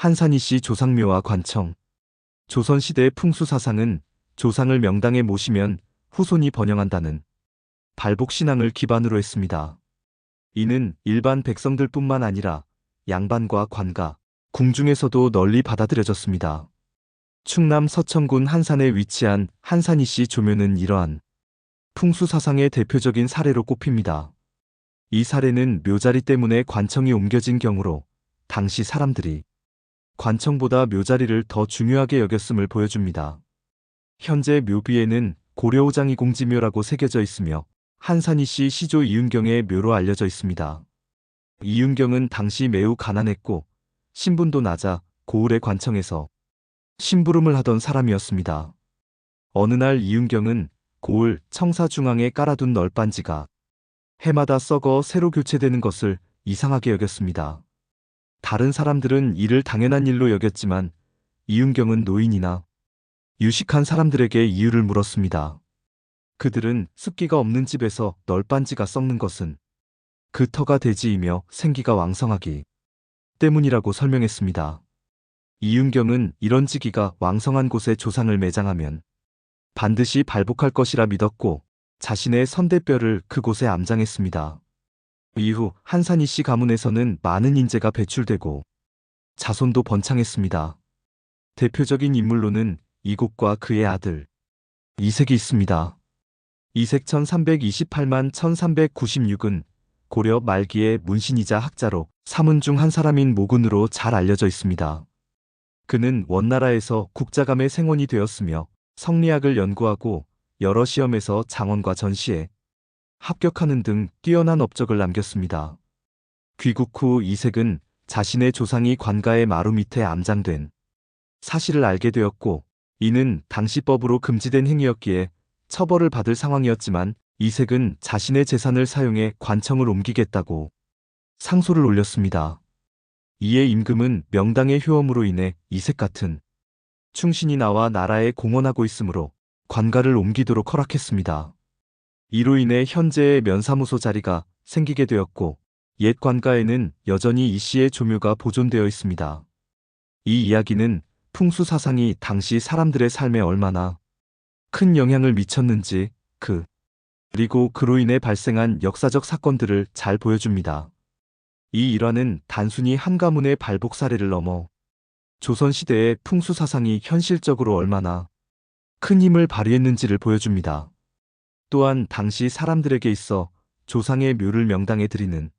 한산희 씨 조상묘와 관청. 조선시대의 풍수사상은 조상을 명당에 모시면 후손이 번영한다는 발복신앙을 기반으로 했습니다. 이는 일반 백성들뿐만 아니라 양반과 관가, 궁중에서도 널리 받아들여졌습니다. 충남 서천군 한산에 위치한 한산이 씨 조묘는 이러한 풍수사상의 대표적인 사례로 꼽힙니다. 이 사례는 묘자리 때문에 관청이 옮겨진 경우로 당시 사람들이 관청보다 묘자리를 더 중요하게 여겼음을 보여줍니다. 현재 묘비에는 고려오장이 공지묘라고 새겨져 있으며 한산이 씨 시조 이윤경의 묘로 알려져 있습니다. 이윤경은 당시 매우 가난했고 신분도 낮아 고을의 관청에서 심부름을 하던 사람이었습니다. 어느 날 이윤경은 고을 청사 중앙에 깔아둔 널빤지가 해마다 썩어 새로 교체되는 것을 이상하게 여겼습니다. 다른 사람들은 이를 당연한 일로 여겼지만 이윤경은 노인이나 유식한 사람들에게 이유를 물었습니다. 그들은 습기가 없는 집에서 널빤지가 썩는 것은 그 터가 돼지이며 생기가 왕성하기 때문이라고 설명했습니다. 이윤경은 이런 지기가 왕성한 곳에 조상을 매장하면 반드시 발복할 것이라 믿었고 자신의 선대뼈를 그곳에 암장했습니다. 이후 한산이 씨 가문에서는 많은 인재가 배출되고 자손도 번창했습니다. 대표적인 인물로는 이곡과 그의 아들 이색이 있습니다. 이색 1328만 1396은 고려 말기의 문신이자 학자로 사문 중 한 사람인 모군으로 잘 알려져 있습니다. 그는 원나라에서 국자감의 생원이 되었으며 성리학을 연구하고 여러 시험에서 장원과 전시에 합격하는 등 뛰어난 업적을 남겼습니다. 귀국 후 이색은 자신의 조상이 관가의 마루 밑에 암장된 사실을 알게 되었고 이는 당시 법으로 금지된 행위였기에 처벌을 받을 상황이었지만 이색은 자신의 재산을 사용해 관청을 옮기겠다고 상소를 올렸습니다. 이에 임금은 명당의 효험으로 인해 이색 같은 충신이 나와 나라에 공헌하고 있으므로 관가를 옮기도록 허락했습니다. 이로 인해 현재의 면사무소 자리가 생기게 되었고 옛 관가에는 여전히 이 씨의 조묘가 보존되어 있습니다. 이 이야기는 풍수 사상이 당시 사람들의 삶에 얼마나 큰 영향을 미쳤는지 그 그리고 그로 인해 발생한 역사적 사건들을 잘 보여줍니다. 이 일화는 단순히 한 가문의 발복 사례를 넘어 조선시대의 풍수 사상이 현실적으로 얼마나 큰 힘을 발휘했는지를 보여줍니다. 또한 당시 사람들에게 있어 조상의 묘를 명당에 드리는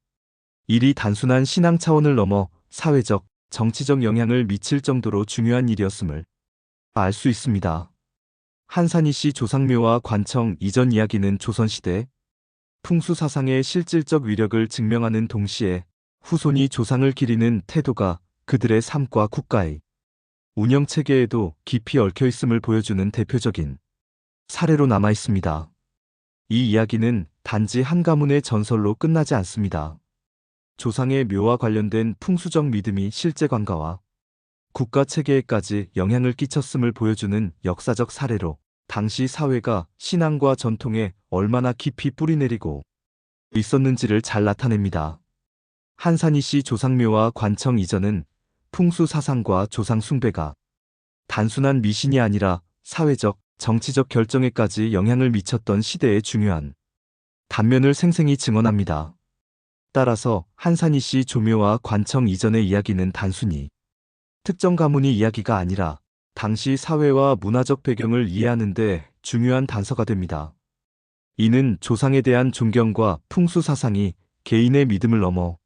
일이 단순한 신앙 차원을 넘어 사회적, 정치적 영향을 미칠 정도로 중요한 일이었음을 알 수 있습니다. 한산이 씨 조상묘와 관청 이전 이야기는 조선시대 풍수 사상의 실질적 위력을 증명하는 동시에 후손이 조상을 기리는 태도가 그들의 삶과 국가의 운영 체계에도 깊이 얽혀 있음을 보여주는 대표적인 사례로 남아 있습니다. 이 이야기는 단지 한 가문의 전설로 끝나지 않습니다. 조상의 묘와 관련된 풍수적 믿음이 실제 관가와 국가 체계에까지 영향을 끼쳤음을 보여주는 역사적 사례로 당시 사회가 신앙과 전통에 얼마나 깊이 뿌리내리고 있었는지를 잘 나타냅니다. 한산이 씨 조상묘와 관청 이전은 풍수 사상과 조상 숭배가 단순한 미신이 아니라 사회적, 정치적 결정에까지 영향을 미쳤던 시대의 중요한 단면을 생생히 증언합니다. 따라서 한산이 씨 조묘와 관청 이전의 이야기는 단순히 특정 가문이 이야기가 아니라 당시 사회와 문화적 배경을 이해하는데 중요한 단서가 됩니다. 이는 조상에 대한 존경과 풍수 사상이 개인의 믿음을 넘어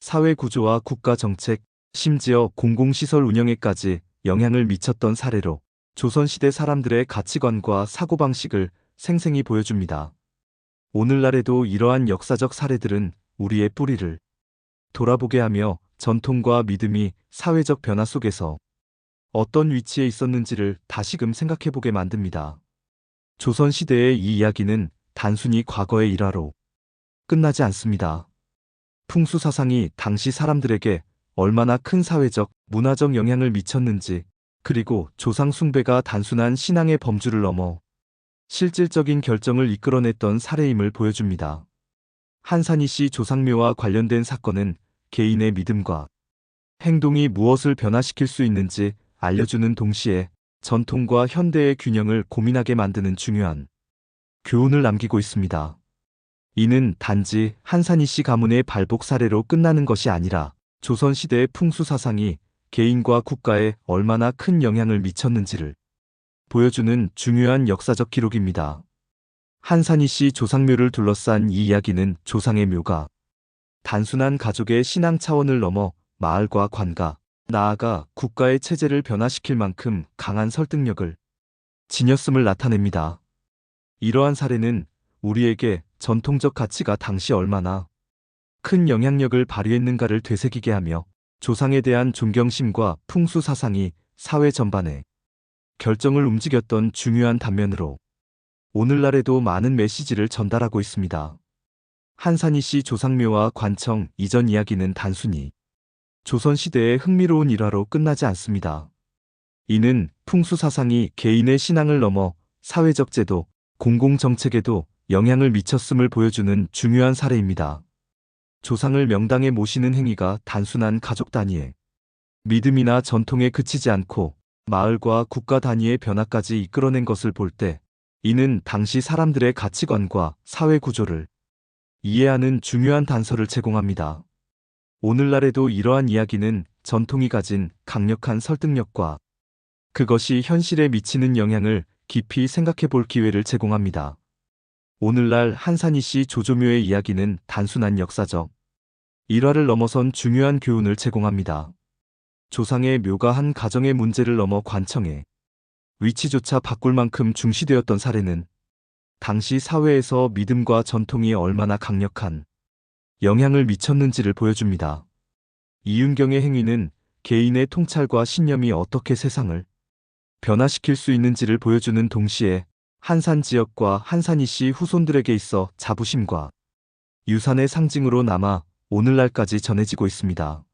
사회 구조와 국가 정책, 심지어 공공시설 운영에까지 영향을 미쳤던 사례로 조선시대 사람들의 가치관과 사고방식을 생생히 보여줍니다. 오늘날에도 이러한 역사적 사례들은 우리의 뿌리를 돌아보게 하며 전통과 믿음이 사회적 변화 속에서 어떤 위치에 있었는지를 다시금 생각해보게 만듭니다. 조선시대의 이 이야기는 단순히 과거의 일화로 끝나지 않습니다. 풍수사상이 당시 사람들에게 얼마나 큰 사회적, 문화적 영향을 미쳤는지, 그리고 조상 숭배가 단순한 신앙의 범주를 넘어 실질적인 결정을 이끌어냈던 사례임을 보여줍니다. 한산희 씨 조상묘와 관련된 사건은 개인의 믿음과 행동이 무엇을 변화시킬 수 있는지 알려주는 동시에 전통과 현대의 균형을 고민하게 만드는 중요한 교훈을 남기고 있습니다. 이는 단지 한산희 씨 가문의 발복 사례로 끝나는 것이 아니라 조선시대의 풍수 사상이 개인과 국가에 얼마나 큰 영향을 미쳤는지를 보여주는 중요한 역사적 기록입니다. 한산희 씨 조상묘를 둘러싼 이 이야기는 조상의 묘가 단순한 가족의 신앙 차원을 넘어 마을과 관가, 나아가 국가의 체제를 변화시킬 만큼 강한 설득력을 지녔음을 나타냅니다. 이러한 사례는 우리에게 전통적 가치가 당시 얼마나 큰 영향력을 발휘했는가를 되새기게 하며 조상에 대한 존경심과 풍수 사상이 사회 전반에 결정을 움직였던 중요한 단면으로 오늘날에도 많은 메시지를 전달하고 있습니다. 한산희 씨 조상묘와 관청 이전 이야기는 단순히 조선시대의 흥미로운 일화로 끝나지 않습니다. 이는 풍수 사상이 개인의 신앙을 넘어 사회적 제도, 공공정책에도 영향을 미쳤음을 보여주는 중요한 사례입니다. 조상을 명당에 모시는 행위가 단순한 가족 단위의 믿음이나 전통에 그치지 않고 마을과 국가 단위의 변화까지 이끌어낸 것을 볼 때 이는 당시 사람들의 가치관과 사회 구조를 이해하는 중요한 단서를 제공합니다. 오늘날에도 이러한 이야기는 전통이 가진 강력한 설득력과 그것이 현실에 미치는 영향을 깊이 생각해 볼 기회를 제공합니다. 오늘날 한산희 씨 조조묘의 이야기는 단순한 역사적 일화를 넘어선 중요한 교훈을 제공합니다. 조상의 묘가 한 가정의 문제를 넘어 관청에 위치조차 바꿀 만큼 중시되었던 사례는 당시 사회에서 믿음과 전통이 얼마나 강력한 영향을 미쳤는지를 보여줍니다. 이윤경의 행위는 개인의 통찰과 신념이 어떻게 세상을 변화시킬 수 있는지를 보여주는 동시에 한산 지역과 한산이 씨 후손들에게 있어 자부심과 유산의 상징으로 남아 오늘날까지 전해지고 있습니다.